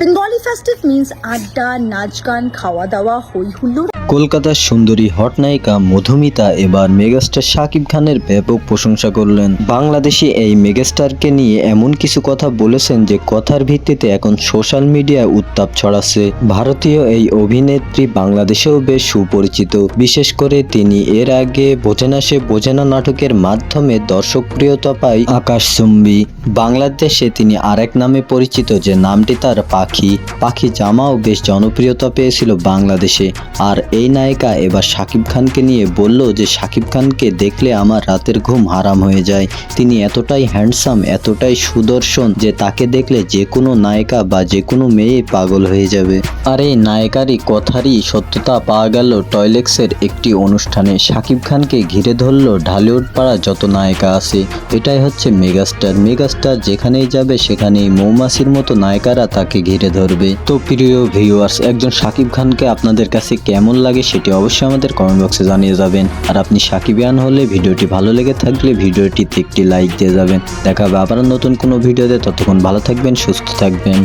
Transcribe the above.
Bengali festive means আড্ডা নাচ গান খাওয়া দাওয়া হই হুল্লোড় কলকাতার সুন্দরী হট নায়িকা মধুমিতা এবার মেগাস্টার শাকিব খানের ব্যাপক প্রশংসা করলেন। বাংলাদেশি এই মেগাস্টারকে নিয়ে এমন কিছু কথা বলেছেন যে কথার ভিত্তিতে এখন সোশ্যাল মিডিয়ায় উত্তাপ ছড়াচ্ছে। ভারতীয় এই অভিনেত্রী বাংলাদেশেও বেশ সুপরিচিত। বিশেষ করে তিনি এর আগে বোঝেনা সে বোঝেনা নাটকের মাধ্যমে দর্শকপ্রিয়তা পায় আকাশচুম্বী বাংলাদেশে তিনি আরেক নামে পরিচিত যে নামটি তার পাখি। পাখি জামাও বেশ জনপ্রিয়তা পেয়েছিল বাংলাদেশে। আর এই নায়িকা এবার শাকিব খানকে নিয়ে বলল যে, শাকিব খানকে দেখলে আমার রাতের ঘুম হারাম হয়ে যায়। তিনি এতটাই হ্যান্ডসাম এতটাই সুদর্শন যে তাকে দেখলে যে কোনো নায়িকা বা যে কোনো মেয়ে পাগল হয়ে যাবে। আর এই নায়িকারই কথারই সত্যতা পাওয়া গেল টয়লেক্সের একটি অনুষ্ঠানে। শাকিব খানকে ঘিরে ধরল ঢালিউড পাড়া যত নায়িকা আছে। এটাই হচ্ছে মেগাস্টার। মেগাস্টার যেখানেই যাবে, সেখানেই মৌমাছির মতো নায়িকারা তাকে ঘিরে ধরবে। তো প্রিয় ভিউয়ার্স একজন শাকিব খানকে আপনাদের কাছে কেমন লাগে সেটি অবশ্যই আমাদের কমেন্ট বক্সে জানিয়ে যাবেন। আর আপনি সাকিব সাকিবিয়ান হলে ভিডিওটি ভালো লেগে থাকলে ভিডিওটিতে একটি লাইক দিয়ে যাবেন। দেখা হবে আবার নতুন কোনো ভিডিওতে। ততক্ষণ ভালো থাকবেন, সুস্থ থাকবেন।